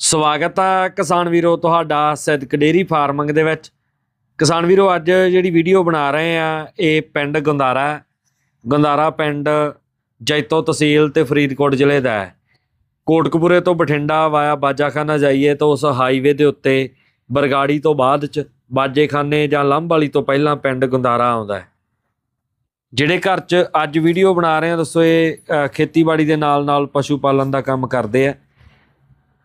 ਸਵਾਗਤ ਹੈ ਕਿਸਾਨ ਵੀਰੋ ਤੁਹਾਡਾ ਸਿੱਧਕ ਡੇਰੀ ਫਾਰਮਿੰਗ ਦੇ ਵਿੱਚ। ਕਿਸਾਨ ਵੀਰੋ, ਅੱਜ ਜਿਹੜੀ ਵੀਡੀਓ ਬਣਾ ਰਹੇ ਆ, ਇਹ ਪਿੰਡ ਗੰਦਾਰਾ ਗੁੰਦਾਰਾ ਪਿੰਡ ਜੈਤੋ ਤਹਿਸੀਲ ਤੇ ਫਰੀਦਕੋਟ ਜ਼ਿਲ੍ਹੇ ਦਾ ਹੈ। ਕੋਟਕਪੂਰੇ ਤੋਂ ਬਠਿੰਡਾ ਵਾਇਆ ਬਾਜਾਖਾਨਾ ਜਾਈਏ ਤਾਂ ਉਸ ਹਾਈਵੇ ਦੇ ਉੱਤੇ ਬਰਗਾੜੀ ਤੋਂ ਬਾਅਦ ਚ ਬਾਜੇਖਾਨੇ ਜਾਂ ਲੰਬ ਵਾਲੀ ਤੋਂ ਪਹਿਲਾਂ ਪਿੰਡ ਗੁੰਦਾਰਾ ਆਉਂਦਾ ਹੈ। ਜਿਹੜੇ ਘਰ 'ਚ ਅੱਜ ਵੀਡੀਓ ਬਣਾ ਰਹੇ ਆ, ਦੱਸੋ ਇਹ ਖੇਤੀਬਾੜੀ ਦੇ ਨਾਲ ਨਾਲ ਪਸ਼ੂ ਪਾਲਣ ਦਾ ਕੰਮ ਕਰਦੇ ਆ।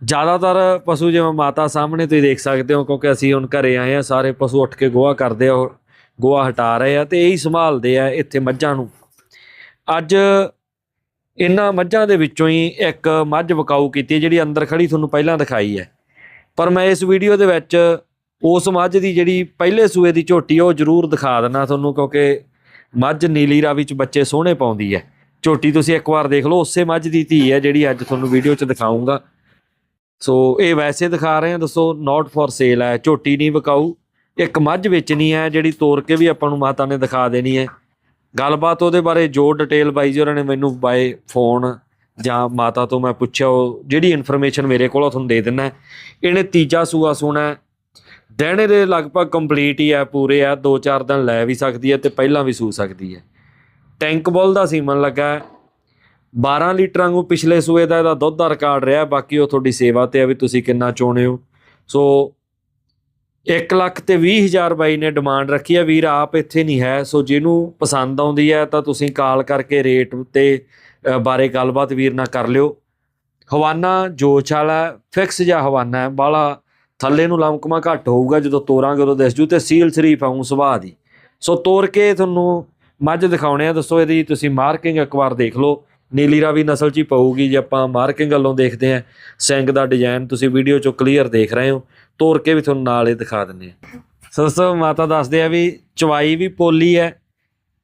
ਜ਼ਿਆਦਾਤਰ ਪਸ਼ੂ ਜਿਵੇਂ ਮਾਤਾ ਸਾਹਮਣੇ ਤੁਸੀਂ ਦੇਖ ਸਕਦੇ ਹੋ, ਕਿਉਂਕਿ ਅਸੀਂ ਹੁਣ ਘਰੇ ਆਏ ਆ ਸਾਰੇ ਪਸ਼ੂ ਉੱਠ ਕੇ ਗੋਹਾ ਕਰਦੇ ਆ ਗੋਹਾ ਹਟਾ ਰਹੇ ਆ ਤੇ ਇਹੀ ਸੰਭਾਲਦੇ ਆ ਇੱਥੇ ਮੱਝਾਂ ਨੂੰ। ਅੱਜ ਇਹਨਾਂ ਮੱਝਾਂ ਦੇ ਵਿੱਚੋਂ ਹੀ ਇੱਕ ਮੱਝ ਵਿਕਾਊ ਕੀਤੀ ਹੈ, ਜਿਹੜੀ ਅੰਦਰ ਖੜੀ ਤੁਹਾਨੂੰ ਪਹਿਲਾਂ ਦਿਖਾਈ ਹੈ। ਪਰ ਮੈਂ ਇਸ ਵੀਡੀਓ ਦੇ ਵਿੱਚ ਉਸ ਮੱਝ ਦੀ ਜਿਹੜੀ ਪਹਿਲੇ ਸੂਏ ਦੀ ਝੋਟੀ ਉਹ ਜ਼ਰੂਰ ਦਿਖਾ ਦਿੰਨਾ ਤੁਹਾਨੂੰ, ਕਿਉਂਕਿ ਮੱਝ ਨੀਲੀ ਰਾਵੀ ਚ ਬੱਚੇ ਸੋਹਣੇ ਪਾਉਂਦੀ ਹੈ। ਝੋਟੀ ਤੁਸੀਂ ਇੱਕ ਵਾਰ ਦੇਖ ਲਓ, ਉਸੇ ਮੱਝ ਦੀ ਧੀ ਹੈ, ਜਿਹੜੀ ਅੱਜ ਤੁਹਾਨੂੰ ਵੀਡੀਓ 'ਚ ਦਿਖਾਉਂਗਾ ਸੋ ਇਹ ਵੈਸੇ ਦਿਖਾ ਰਹੇ ਆ ਦੱਸੋ ਨਾਟ ਫॉर ਸੇਲ ਹੈ, ਝੋਟੀ ਨਹੀਂ ਵਿਕਾਊ, ਇੱਕ ਮੱਝ ਵੇਚਣੀ ਹੈ, ਜਿਹੜੀ ਤੋੜ ਕੇ ਵੀ ਆਪਾਂ ਨੂੰ ਮਾਤਾ ਨੇ ਦਿਖਾ ਦੇਣੀ ਹੈ। ਗੱਲਬਾਤ ਉਹਦੇ ਬਾਰੇ ਜੋ ਡਿਟੇਲ ਬਾਈ ਜੀ ਉਹਨਾਂ ਨੇ ਮੈਨੂੰ ਬਾਏ ਫੋਨ ਜਾਂ ਮਾਤਾ ਤੋਂ ਮੈਂ ਪੁੱਛਿਆ, ਉਹ ਜਿਹੜੀ ਇਨਫੋਰਮੇਸ਼ਨ ਮੇਰੇ ਕੋਲ ਆ ਤੁਹਾਨੂੰ ਦੇ ਦਿੰਦਾ ਇਹਨੇ ਤੀਜਾ ਸੂਆ ਸੋਣਾ ਹੈ। ਦਿਨ ਦੇ ਲਗਭਗ ਕੰਪਲੀਟ ਹੀ ਹੈ, ਪੂਰੇ ਆ 2-4 ਦਿਨ ਲੈ ਵੀ ਸਕਦੀ ਹੈ ਤੇ ਪਹਿਲਾਂ ਵੀ ਸੂ ਸਕਦੀ ਹੈ। ਟੈਂਕ ਬੋਲ ਦਾ ਸੀਮਨ ਲੱਗਾ 12 ਲੀਟਰਾਂ ਨੂੰ ਪਿਛਲੇ ਸੂਏ ਦਾ ਇਹਦਾ ਦੁੱਧ ਦਾ ਰਿਕਾਰਡ ਰਿਹਾ, ਬਾਕੀ ਉਹ ਤੁਹਾਡੀ ਸੇਵਾ ਤੇ ਆ ਵੀ ਤੁਸੀਂ ਕਿੰਨਾ ਚਾਹੁੰਦੇ ਹੋ। ਸੋ 1 ਲੱਖ ਤੇ 20 ਹਜ਼ਾਰ ਬਾਈ ਨੇ ਡਿਮਾਂਡ ਰੱਖੀ ਹੈ ਵੀਰ ਆਪ ਇੱਥੇ ਨਹੀਂ ਹੈ, ਸੋ ਜਿਹਨੂੰ ਪਸੰਦ ਆਉਂਦੀ ਹੈ ਤਾਂ ਤੁਸੀਂ ਕਾਲ ਕਰਕੇ ਰੇਟ ਤੇ ਬਾਰੇ ਗੱਲਬਾਤ ਵੀਰ ਨਾਲ ਕਰ ਲਿਓ। ਹਵਾਨਾ ਜੋਚ ਵਾਲਾ ਫਿਕਸ ਜਾਂ ਹਵਾਨਾ ਹੈ, ਬਾਲਾ ਥੱਲੇ ਨੂੰ ਲਮਕਮਾ ਘੱਟ ਹੋਊਗਾ, ਜਦੋਂ ਤੋਰਾਂਗੇ ਉਦੋਂ ਦਿਸ ਜੂ ਤੇ ਸੀਲ ਸ਼ਰੀਫ ਆਉਂ ਸੁਭਾਅ ਦੀ। ਸੋ ਤੋਰ ਕੇ ਤੁਹਾਨੂੰ ਮੱਝ ਦਿਖਾਉਣੇ ਆ, ਦੱਸੋ ਇਹਦੀ ਤੁਸੀਂ ਮਾਰਕਿੰਗ ਇੱਕ ਵਾਰ ਦੇਖ ਲਓ। ਨੀਲੀ ਰਾਵੀ ਨਸਲ ਚ ਹੀ ਪਊਗੀ ਜੇ ਆਪਾਂ ਮਾਰਕਿੰਗ ਵੱਲੋਂ ਦੇਖਦੇ ਆ ਸਿੰਗ ਦਾ ਡਿਜ਼ਾਈਨ ਤੁਸੀਂ ਵੀਡੀਓ ਚੋਂ ਕਲੀਅਰ ਦੇਖ ਰਹੇ ਹੋ। ਤੋਰ ਕੇ ਵੀ ਤੁਹਾਨੂੰ ਨਾਲ ਹੀ ਦਿਖਾ ਦਿੰਨੇ ਆ ਸੋ ਮਾਤਾ ਦੱਸਦੇ ਆ ਵੀ ਚਵਾਈ ਵੀ ਪੋਲੀ ਹੈ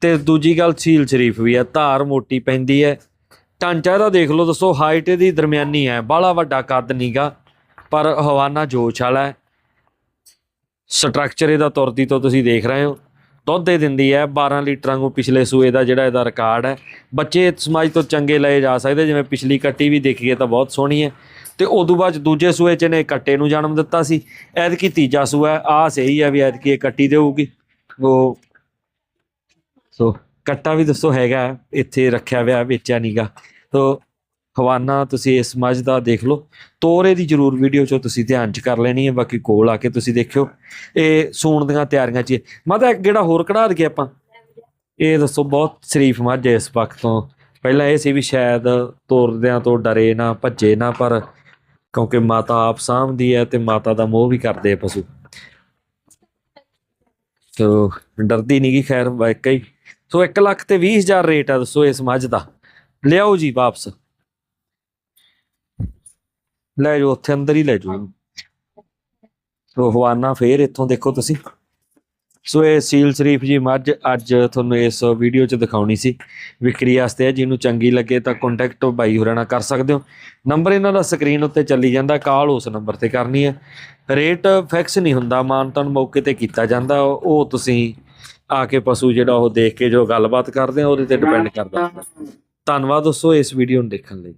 ਤੇ ਦੂਜੀ ਗੱਲ ਸੀਲ ਸ਼ਰੀਫ ਵੀ ਹੈ, ਧਾਰ ਮੋਟੀ ਪੈਂਦੀ ਹੈ। ਢਾਂਚਾ ਇਹਦਾ ਦੇਖ ਲਓ ਦੱਸੋ ਹਾਈਟ ਇਹਦੀ ਦਰਮਿਆਨੀ ਹੈ, ਬਾਹਲਾ ਵੱਡਾ ਕੱਦ ਨਹੀਂਗਾ ਪਰ ਹਵਾਨਾ ਜੋਸ਼ ਵਾਲਾ ਹੈ। ਸਟਰਕਚਰ ਇਹਦਾ ਤੁਰਦੀ ਤੋਂ ਤੁਸੀਂ ਦੇਖ ਰਹੇ ਹੋ। ਦੁੱਧ ਦੇ ਦਿੰਦੀ ਹੈ। 12 ਲੀਟਰਾਂ ਨੂੰ ਪਿਛਲੇ ਸੂਏ ਦਾ ਜਿਹੜਾ ਇਹਦਾ ਰਿਕਾਰਡ ਹੈ। ਬੱਚੇ ਸਮਾਜ ਤੋਂ ਚੰਗੇ ਲਏ ਜਾ ਸਕਦੇ, ਜਿਵੇਂ ਪਿਛਲੀ ਕੱਟੀ ਵੀ ਦੇਖੀਏ ਤਾਂ ਬਹੁਤ ਸੋਹਣੀ ਹੈ। ਤੇ ਉਦੋਂ ਬਾਅਦ ਦੂਜੇ ਸੂਏ ਚ ਨੇ ਕੱਟੇ ਨੂੰ ਜਨਮ ਦਿੱਤਾ ਸੀ। ਐਤਕੀ ਤੀਜਾ ਸੂਆ ਹੈ। ਆ ਸਹੀ ਹੈ ਵੀ ਐਤਕੀ ਇਹ ਕੱਟੀ ਦੇਊਗੀ। ਉਹ ਸੋ ਕੱਟਾ ਵੀ ਦੱਸੋ ਹੈਗਾ, ਇੱਥੇ ਰੱਖਿਆ ਹੋਇਆ, ਵੇਚਿਆ ਨਹੀਂਗਾ ਸੋ ਹਵਾਨਾ ਤੁਸੀਂ ਇਸ ਮੱਝ ਦਾ ਦੇਖ ਲਓ। ਤੋਰੇ ਦੀ ਜ਼ਰੂਰ ਵੀਡੀਓ ਚੋਂ ਤੁਸੀਂ ਧਿਆਨ ਚ ਕਰ ਲੈਣੀ ਹੈ, ਬਾਕੀ ਕੋਲ ਆ ਕੇ ਤੁਸੀਂ ਦੇਖਿਓ। ਇਹ ਸੂਣ ਦੀਆਂ ਤਿਆਰੀਆਂ ਚ ਮਾਤਾ, ਇੱਕ ਜਿਹੜਾ ਹੋਰ ਕਢਾ ਦਈਏ ਆਪਾਂ। ਇਹ ਦੱਸੋ, ਬਹੁਤ ਸ਼ਰੀਫ ਮੱਝ ਹੈ ਇਸ ਵਕਤ ਤੋਂ। ਪਹਿਲਾਂ ਇਹ ਸੀ ਵੀ ਸ਼ਾਇਦ ਤੋਰਦਿਆਂ ਤੋਂ ਡਰੇ ਨਾ, ਭੱਜੇ ਨਾ, ਪਰ ਕਿਉਂਕਿ ਮਾਤਾ ਆਪ ਸਾਂਭਦੀ ਹੈ ਤੇ ਮਾਤਾ ਦਾ ਮੋਹ ਵੀ ਕਰਦੇ ਆ ਪਸ਼ੂ। ਸੋ ਡਰਦੀ ਨਹੀਂ ਗੀ ਖੈਰ ਵਾਕਈ ਸੋ 1 ਲੱਖ ਤੇ 20 ਹਜ਼ਾਰ ਰੇਟ ਆ, ਦੱਸੋ ਇਸ ਮੱਝ ਦਾ। ਲਿਆਓ ਜੀ ਵਾਪਸ। ਲੈ ਜਾਓ ਉੱਥੇ ਅੰਦਰ ਹੀ ਲੈ ਜਾਓ। ਸੋ ਹਵਾਨਾ ਫੇਰ ਇੱਥੋਂ ਦੇਖੋ ਤੁਸੀਂ। ਸੋ ਇਹ ਸੀਲ ਸ਼ਰੀਫ ਜੀ ਮੱਝ ਅੱਜ ਤੁਹਾਨੂੰ ਇਸ ਵੀਡੀਓ 'ਚ ਦਿਖਾਉਣੀ ਸੀ। ਵਿਕਰੀ ਵਾਸਤੇ ਹੈ ਜਿਹਨੂੰ ਚੰਗੀ ਲੱਗੇ ਤਾਂ ਕੰਟੈਕਟ ਬਾਈ ਹੋਰਾਂ ਨਾਲ ਕਰ ਸਕਦੇ ਹੋ। ਨੰਬਰ ਇਹਨਾਂ ਦਾ ਸਕਰੀਨ ਉੱਤੇ ਚੱਲੀ ਜਾਂਦਾ ਕਾਲ ਉਸ ਨੰਬਰ ਤੇ ਕਰਨੀ ਹੈ। ਰੇਟ ਫਿਕਸ ਨਹੀਂ ਹੁੰਦਾ ਮਾਨਤਨ ਮੌਕੇ ਤੇ ਕੀਤਾ ਜਾਂਦਾ। ਉਹ ਤੁਸੀਂ ਆ ਕੇ ਪਸ਼ੂ ਜਿਹੜਾ ਉਹ ਦੇਖ ਕੇ ਜੋ ਗੱਲਬਾਤ ਕਰਦੇ ਆ ਉਹਦੇ ਤੇ ਡਿਪੈਂਡ ਕਰਦਾ। ਧੰਨਵਾਦ ਦੋਸਤੋ ਇਸ ਵੀਡੀਓ ਨੂੰ ਦੇਖਣ ਲਈ।